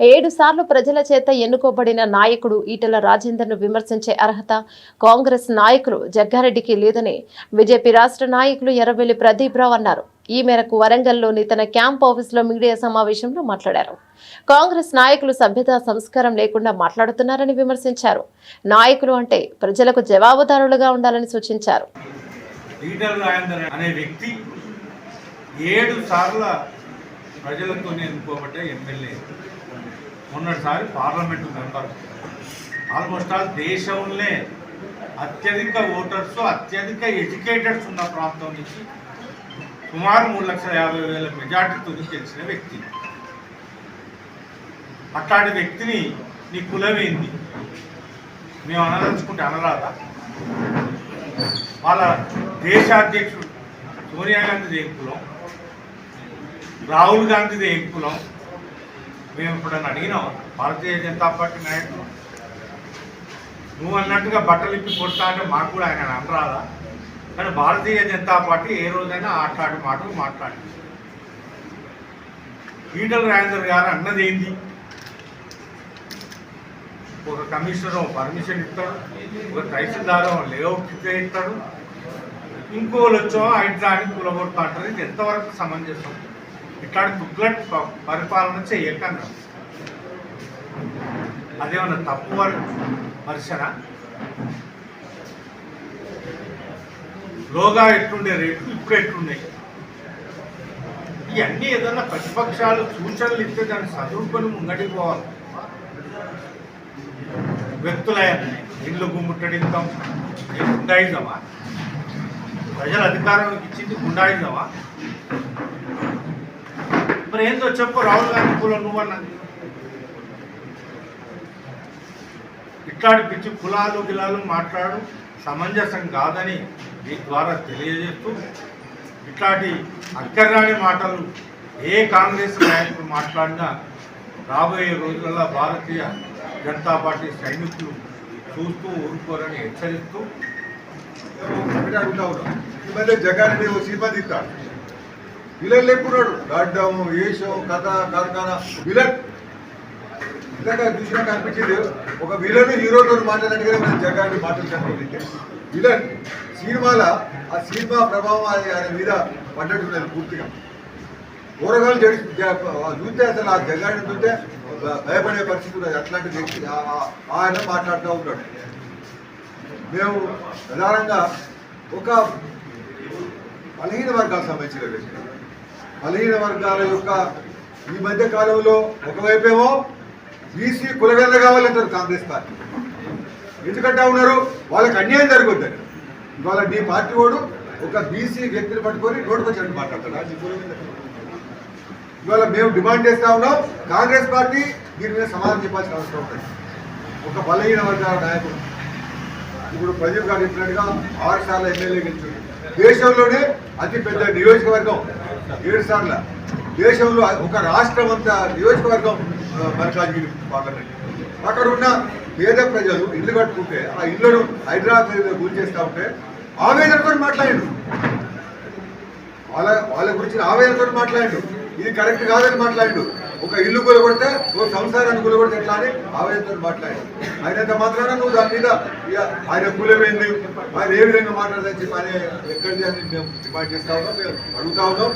ఏడు సార్లు ప్రజల చేత ఎన్నుకోబడిన నాయకుడు ఈటెల రాజేందర్ను విమర్శించే అర్హత కాంగ్రెస్ నాయకులు జగ్గారెడ్డికి లేదని బీజేపీ రాష్ట్ర నాయకులు ఎర్రబెల్లి ప్రదీప్ రావు అన్నారు. ఈ మేరకు వరంగల్లోని తన క్యాంప్ ఆఫీసులో మీడియా సమావేశంలో మాట్లాడారు. కాంగ్రెస్ నాయకులు సభ్యత సంస్కారం లేకుండా మాట్లాడుతున్నారని విమర్శించారు. నాయకులు అంటే ప్రజలకు జవాబుదారులుగా ఉండాలని సూచించారు. అనే వ్యక్తి ఏడు సార్ల ప్రజలతోనే ఎన్నుకోబట్టే ఎమ్మెల్యే. మొన్నటిసారి పార్లమెంటు మెంబర్. ఆల్మోస్ట్ ఆల్ దేశంలో అత్యధిక ఓటర్స్ అత్యధిక ఎడ్యుకేటెడ్స్ ఉన్న ప్రాంతం నుంచి సుమారు మూడు లక్షల యాభై వేల మెజార్టీతో గెలిచిన వ్యక్తి. అట్లాంటి వ్యక్తిని నీ కులమేంది? మేము అనదలుచుకుంటే అనరాదా? వాళ్ళ దేశ అధ్యక్షుడు సోనియా గాంధీ ఏం కులం? రాహుల్ గాంధీది ఏ కులం? మేము ఇప్పుడన్నా అడిగినాం భారతీయ జనతా పార్టీ నాయకులు? నువ్వు అన్నట్టుగా బట్టలు ఇప్పి కొడతా అంటే మాకు కూడా ఆయన అనరాదా కానీ భారతీయ జనతా పార్టీ ఏ రోజైనా ఆట్లాడి మాటలు మాట్లాడి. ఈటల రాజేందర్ గారు అన్నది ఏంది? ఒక కమిషనర్ పర్మిషన్ ఇస్తాడు ఒక తహసీల్దార్ లేఅవుట్ ఇస్తాడు. ఇంకోళ్ళు వచ్చో హైడ్రాని కులగొడతా అంటారు. ఇది ఎంతవరకు సమంజసం? ఇట్లాంటి తుగ్లట్ ప- పరిపాలన చేయకన్నా అదేమన్నా తప్పు వారు వర్షన లోగా ఎట్లుండే రేట్లు ఇప్పుడు ఎట్లున్నాయి? ఇవన్నీ ఏదన్నా ప్రతిపక్షాలు సూచనలు ఇస్తే దాన్ని చదువుకొని ముంగడికి పోవాలి. వ్యక్తులయ్యాన్ని ఇల్లు గుమ్ముట్టడించాం గుండాయిజమా? ప్రజల అధికారంలోకి ఇచ్చింది గుండాయిజమా? మరి ఏందో చెప్పు రాహుల్ గాంధీ కులం నువ్వన్నది. ఇట్లాంటి పిచ్చి కులాలు గిలాలు మాట్లాడు సమంజసం కాదని మీ ద్వారా తెలియజేస్తూ ఇట్లాంటి అక్కర్రాని మాటలు ఏ కాంగ్రెస్ నాయకులు మాట్లాడినా రాబోయే రోజులలో భారతీయ జనతా పార్టీ సైనికులు చూస్తూ ఊరుకోరని హెచ్చరిస్తూ. ఒకటే అడుగుతా ఉన్నాం ఈ మధ్య తీస్తాడు. విలన్ లేకున్నాడు గడ్డము వేషం కథ కార్ఖానా విలన్. నిజంగా చూసినా కనిపించింది ఒక విలన్ హీరోతో మాట్లాడినట్టుగా మన జగాన్ని మాట్లాడుతుంది విలన్ సినిమాల ఆ సినిమా ప్రభావం అది ఆయన మీద పడ్డట్టున్నారు పూర్తిగా. కూరగాయలు జడి చూస్తే అసలు ఆ జగాన్ని చూస్తే భయపడే పరిస్థితి ఉన్నది. అట్లాంటి వ్యక్తి ఆ- ఆయన మాట్లాడుతూ ఉంటాడు మేము ప్రధానంగా ఒక బలహీన వర్గాలకు సంబంధించిన వ్యక్తి. బలహీన వర్గాల యొక్క ఈ మధ్య కాలంలో ఒకవైపేమో బీసీ కులగల్ల కావాలంటారు కాంగ్రెస్ పార్టీ. ఎందుకంటే ఉన్నారు? వాళ్ళకి అన్యాయం జరగొద్దని ఇవాళ నీ పార్టీ వాడు ఒక బీసీ వ్యక్తిని పట్టుకొని నోటుకు మాట్లాడతాడు. ఇవాళ మేము డిమాండ్ చేస్తా ఉన్నాం కాంగ్రెస్ పార్టీ దీని మీద సమాధానం చెప్పాల్సిన అవసరం ఉంటుంది ఒక బలహీన వర్గాల నాయకుడు. ఇప్పుడు ప్రదీప్ గారు చెప్పినట్టుగా ఆరు సార్లు ఎమ్మెల్యే గెలిచాడు. దేశంలోనే అతి పెద్ద నియోజకవర్గం. ఏడు సార్ల దేశంలో ఒక రాష్ట్రం అంతా నియోజకవర్గం ఆ, మల్కాజ్గిరి పార్లమెంట్ అక్కడ ఉన్న పేద ప్రజలు ఇల్లు కట్టుకుంటే ఆ ఇల్లును హైదరాబాద్ గురి చేస్తా ఉంటే ఆవేదనతో మాట్లాడిండు. వాళ్ళ వాళ్ళ గురించి ఆవేదనతో మాట్లాడిండు. ఇది కరెక్ట్ కాదని మాట్లాడిండు. ఒక ఇల్లు కూలగొడితే ఒక సంసారాన్ని కూలగొడితే ఎట్లా అని ఆవేదనతో మాట్లాడిండు. ఆయనంత మాత్రాన నువ్వు దాని మీద ఇక ఆయన కులమేంది? ఆయన ఏ విధంగా మాట్లాడదని చెప్పి ఆయన ఎక్కడిది అని మేము డిమాండ్ చేస్తా ఉన్నాం మేము అడుగుతా ఉన్నాం.